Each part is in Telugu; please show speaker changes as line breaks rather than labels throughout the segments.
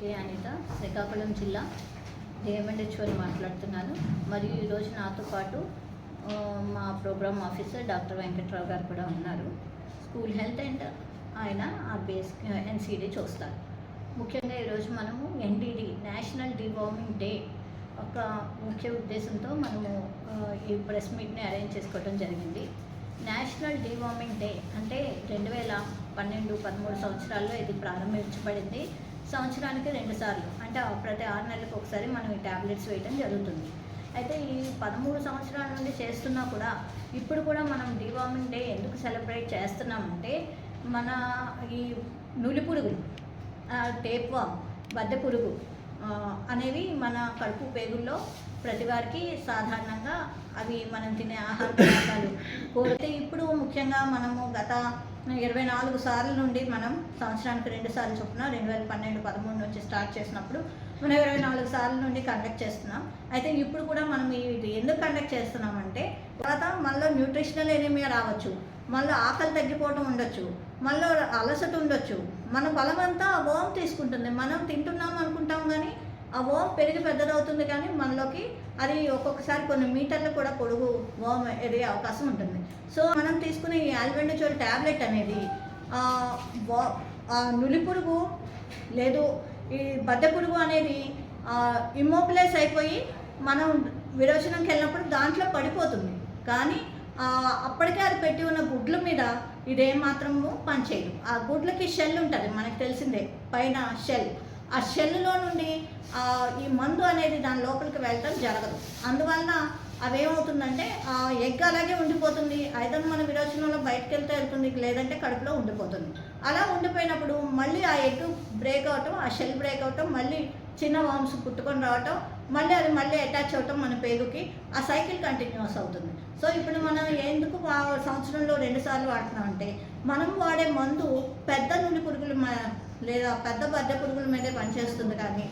కే అనిత శ్రీకాకుళం జిల్లా డిఎంఎన్హెచ్ఓని మాట్లాడుతున్నాను. మరియు ఈరోజు నాతో పాటు మా ప్రోగ్రామ్ ఆఫీసర్ డాక్టర్ వెంకట్రావు గారు కూడా ఉన్నారు. స్కూల్ హెల్త్ అండ్ ఆయన ఆ బేస్ ఎన్సీడీ చూస్తారు. ముఖ్యంగా ఈరోజు మనము ఎన్డీడీ నేషనల్ డివార్మింగ్ డే ఒక ముఖ్య ఉద్దేశంతో మనము ఈ ప్రెస్ మీట్ని అరేంజ్ చేసుకోవడం జరిగింది. నేషనల్ డివార్మింగ్ డే అంటే రెండు వేల పన్నెండు పదమూడు సంవత్సరాల్లో ఇది ప్రారంభించబడింది. సంవత్సరానికి రెండు సార్లు. అంటే ప్రతి ఆరు నెలలకు ఒకసారి మనం ఈ ట్యాబ్లెట్స్ వేయడం జరుగుతుంది. అయితే ఈ పదమూడు సంవత్సరాల నుండి చేస్తున్నా కూడా ఇప్పుడు కూడా మనం డివార్మింగ్ డే ఎందుకు సెలబ్రేట్ చేస్తున్నామంటే మన ఈ నులి పురుగు టేప్వా బద్దె పురుగు అనేవి మన కడుపు పేగుల్లో ప్రతి వారికి సాధారణంగా అవి మనం తినే ఆహార పదార్థాలు. కోరితే ఇప్పుడు ముఖ్యంగా మనము గత ఇరవై నాలుగు సార్లు నుండి మనం సంవత్సరానికి రెండు సార్లు చొప్పున రెండు వేల పన్నెండు పదమూడు నుంచి స్టార్ట్ చేసినప్పుడు మనం ఇరవై నాలుగు సార్లు నుండి కండక్ట్ చేస్తున్నాం. అయితే ఇప్పుడు కూడా మనం ఇది ఎందుకు కండక్ట్ చేస్తున్నామంటే తర్వాత మళ్ళీ న్యూట్రిషనల్ ఎనిమియా రావచ్చు మళ్ళీ ఆకలి తగ్గిపోవడం ఉండొచ్చు మళ్ళీ అలసట ఉండొచ్చు. మన బలమంతా ఆ ఓం తీసుకుంటుంది. మనం తింటున్నాం అనుకుంటాం కానీ ఆ ఓం పెరిగి పెద్దదవుతుంది కానీ మనలోకి అది ఒక్కొక్కసారి కొన్ని మీటర్లు కూడా పొడుగు ఓం ఎదిగే అవకాశం ఉంటుంది. సో మనం తీసుకునే ఈ ఆల్బెండచోల్ ట్యాబ్లెట్ అనేది ఆ, నులి పురుగు లేదు ఈ బద్దె పురుగు అనేది ఇమ్మోబిలైజ్ అయిపోయి మనం విరోచనంకి వెళ్ళినప్పుడు దాంట్లో పడిపోతుంది. కానీ అప్పటికే అది పెట్టి ఉన్న గుడ్ల మీద ఇదేం మాత్రము పనిచేయదు. ఆ గుడ్లకి షెల్ ఉంటుంది మనకు తెలిసిందే పైన షెల్. ఆ షెల్లో నుండి ఈ మందు అనేది దాని లోపలికి వెళ్ళటం జరగదు. అందువలన అవేమవుతుందంటే ఆ ఎగ్ అలాగే ఉండిపోతుంది. ఐదర్ మన విరోచనంలో బయటకు వెళ్తే వెళ్తుంది లేదంటే కడుపులో ఉండిపోతుంది. అలా ఉండిపోయినప్పుడు మళ్ళీ ఆ ఎగ్ బ్రేక్ అవటం ఆ షెల్ బ్రేక్ అవటం మళ్ళీ చిన్న వామ్స్ పుట్టుకొని రావటం మళ్ళీ అది మళ్ళీ అటాచ్ అవటం మన పేగుకి ఆ సైకిల్ కంటిన్యూస్ అవుతుంది. సో ఇప్పుడు మనం ఎందుకు సంవత్సరంలో రెండుసార్లు వాడుతున్నాం అంటే మనం వాడే మందు పెద్ద నుండి పురుగులు లేదా పెద్ద బద్ద పురుగుల మీదే పనిచేస్తుంది కానీ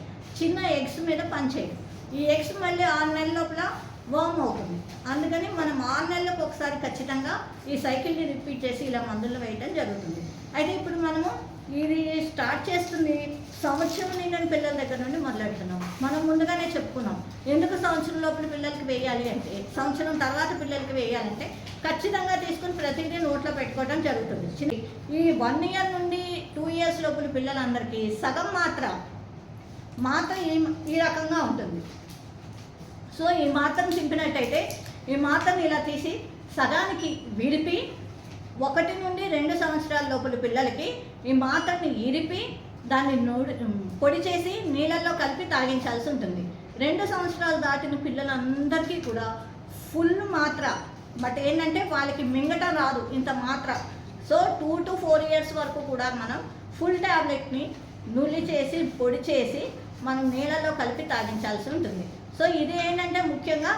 చిన్న ఎగ్స్ మీద పనిచేయదు ఈ ఎగ్స్ మళ్ళీ ఆరు నెలల లోపల వామ్ అవుతుంది. అందుకని మనం ఆరు నెలలకు ఒకసారి ఖచ్చితంగా ఈ సైకిల్ని రిపీట్ చేసి ఇలా మందులు వేయటం జరుగుతుంది. అయితే ఇప్పుడు మనము ఇది స్టార్ట్ చేస్తుంది సంవత్సరం నిండిన పిల్లల దగ్గర నుండి మొదలెడుతున్నాం. మనం ముందుగానే చెప్పుకున్నాం. ఎందుకు సంవత్సరం లోపల పిల్లలకి వేయాలి అంటే సంవత్సరం తర్వాత పిల్లలకి వేయాలంటే ఖచ్చితంగా తీసుకుని ప్రతిదీ నోట్లో పెట్టుకోవడం జరుగుతుంది. చి- ఈ వన్ ఇయర్ నుండి టూ ఇయర్స్ లోపల పిల్లలందరికీ సగం మాత్ర మాత్ర ఈ ఈ రకంగా ఉంటుంది. సో ఈ మాత్రను చింపినట్టయితే ఈ మాత్రను ఇలా తీసి సగానికి విడిపి ఒకటి నుండి రెండు సంవత్సరాల లోపల పిల్లలకి ఈ మాత్రని ఇరిపి దాన్ని నూడి పొడి చేసి నీళ్ళల్లో కలిపి తాగించాల్సి ఉంటుంది. రెండు సంవత్సరాలు దాటిన పిల్లలందరికీ కూడా ఫుల్ మాత్ర. బట్ ఏంటంటే వాళ్ళకి మింగటం రాదు ఇంత మాత్ర. So two to four years వరకు కూడా మనం ఫుల్ ట్యాబ్లెట్ని నులి చేసి పొడి చేసి మనం నీళ్ళలో కలిపి తాగించాల్సి ఉంటుంది. సో ఇది ఏంటంటే ముఖ్యంగా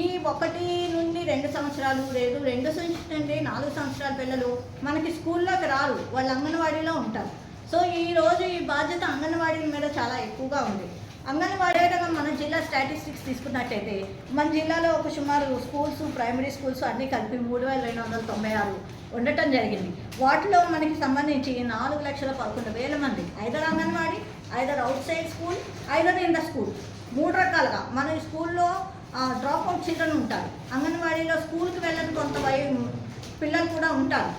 ఈ ఒకటి నుండి రెండు సంవత్సరాలు లేదు రెండు సంవత్సరాల నుండి నాలుగు సంవత్సరాల పిల్లలు మనకి స్కూల్లోకి రారు వాళ్ళు అంగన్వాడీలో ఉంటారు. సో ఈ రోజు ఈ బాధ్యత అంగన్వాడీల మీద చాలా ఎక్కువగా ఉంది. అంగన్వాడీ విధంగా మన జిల్లా స్టాటిస్టిక్స్ తీసుకున్నట్టయితే మన జిల్లాలో ఒక సుమారు స్కూల్స్ ప్రైమరీ స్కూల్స్ అన్నీ కలిపి మూడు వేల రెండు వందల తొంభై ఆరు ఉండటం జరిగింది. వాటిలో మనకి సంబంధించి నాలుగు లక్షల పదకొండు వేల మంది. Either anganwadi either outside school either in the school. మూడు రకాలుగా మన స్కూల్లో డ్రాప్ అవుట్ చిల్డ్రన్ ఉంటారు. అంగన్వాడీలో స్కూల్కి వెళ్ళని కొంత వయ పిల్లలు కూడా ఉంటారు.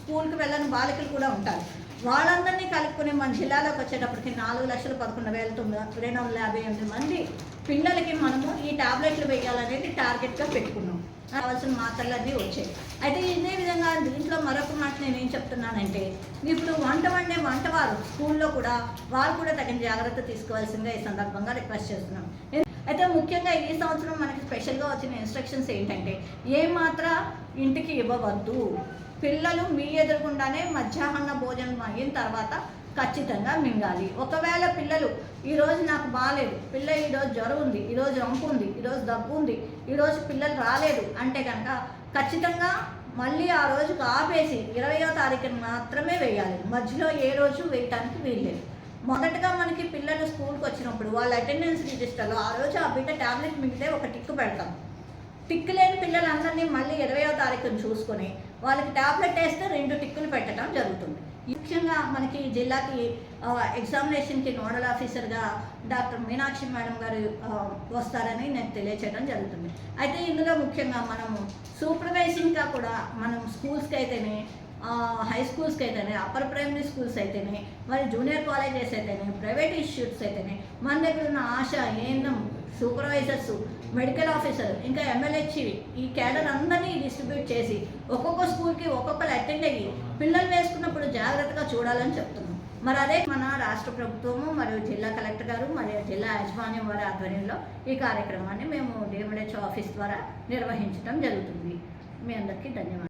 స్కూల్కి వెళ్ళని బాలికలు కూడా ఉంటారు. వాళ్ళందరినీ కలుపుకుని మన జిల్లాలోకి వచ్చేటప్పటికి నాలుగు లక్షల పదకొండు వేల తొమ్మిది రెండు వందల యాభై ఎనిమిది మంది పిల్లలకి మనము ఈ టాబ్లెట్లు వేయాలనేది టార్గెట్గా పెట్టుకున్నాం. కావాల్సిన మాత్రలన్నీ వచ్చాయి. అయితే ఇదే విధంగా దీంట్లో మరొక మాట నేను ఏం చెప్తున్నానంటే ఇప్పుడు వంట వండే వంటవారు స్కూల్లో కూడా వారు కూడా తగిన జాగ్రత్త తీసుకోవాల్సిందిగా ఈ సందర్భంగా రిక్వెస్ట్ చేస్తున్నాం. అయితే ముఖ్యంగా ఈ సంవత్సరం మనకి స్పెషల్గా వచ్చిన ఇన్స్ట్రక్షన్స్ ఏంటంటే ఏ మాత్ర ఇంటికి ఇవ్వవద్దు. పిల్లలు మీ ఎదురుకుండానే మధ్యాహ్న భోజనం అయిన తర్వాత ఖచ్చితంగా మింగాలి. ఒకవేళ పిల్లలు ఈరోజు నాకు బాగాలేదు పిల్ల ఈరోజు జ్వరం ఉంది ఈరోజు రంపు ఉంది ఈరోజు దగ్గు ఉంది ఈరోజు పిల్లలు రాలేదు అంటే కనుక ఖచ్చితంగా మళ్ళీ ఆ రోజుకు ఆపేసి ఇరవయో తారీఖున మాత్రమే వేయాలి. మధ్యలో ఏ రోజు వేయటానికి వీల్లేదు. మొదటగా మనకి పిల్లలు స్కూల్కి వచ్చినప్పుడు వాళ్ళ అటెండెన్స్ రిజిస్టర్లో ఆ రోజు ఆ బిడ్డ ట్యాబ్లెట్ మిగితే ఒక టిక్ పెడతాం. టిక్ లేని పిల్లలందరినీ మళ్ళీ ఇరవయో తారీఖున చూసుకొని వాళ్ళకి ట్యాబ్లెట్ వేస్తే రెండు టిక్కులు పెట్టడం జరుగుతుంది. ముఖ్యంగా మనకి జిల్లాకి ఎగ్జామినేషన్కి నోడల్ ఆఫీసర్గా డాక్టర్ మీనాక్షి మేడం గారు వస్తారని నేను తెలియచేయడం జరుగుతుంది. అయితే ఇందులో ముఖ్యంగా మనము సూపర్వైజింగ్గా కూడా మనం స్కూల్స్కి అయితేనే హై స్కూల్స్కి అయితేనే అప్పర్ ప్రైమరీ స్కూల్స్ అయితేనే మరి జూనియర్ కాలేజెస్ అయితేనే ప్రైవేట్ ఇన్స్టిట్యూట్స్ అయితేనే మన దగ్గర ఉన్న ఆశ ఏందం సూపర్వైజర్స్ మెడికల్ ఆఫీసర్ ఇంకా ఎమ్మెల్యేచి ఈ క్యాడర్ అందరినీ డిస్ట్రిబ్యూట్ చేసి ఒక్కొక్క స్కూల్కి ఒక్కొక్కరు అటెండ్ అయ్యి పిల్లలు వేసుకున్నప్పుడు జాగ్రత్తగా చూడాలని చెప్తున్నాం. మరి అదే మన రాష్ట్ర ప్రభుత్వము మరియు జిల్లా కలెక్టర్ గారు మరియు జిల్లా యాజమాన్యం వారి ఆధ్వర్యంలో ఈ కార్యక్రమాన్ని మేము డిఎండ్హెచ్ ఆఫీస్ ద్వారా నిర్వహించడం జరుగుతుంది. మీ అందరికీ ధన్యవాదాలు.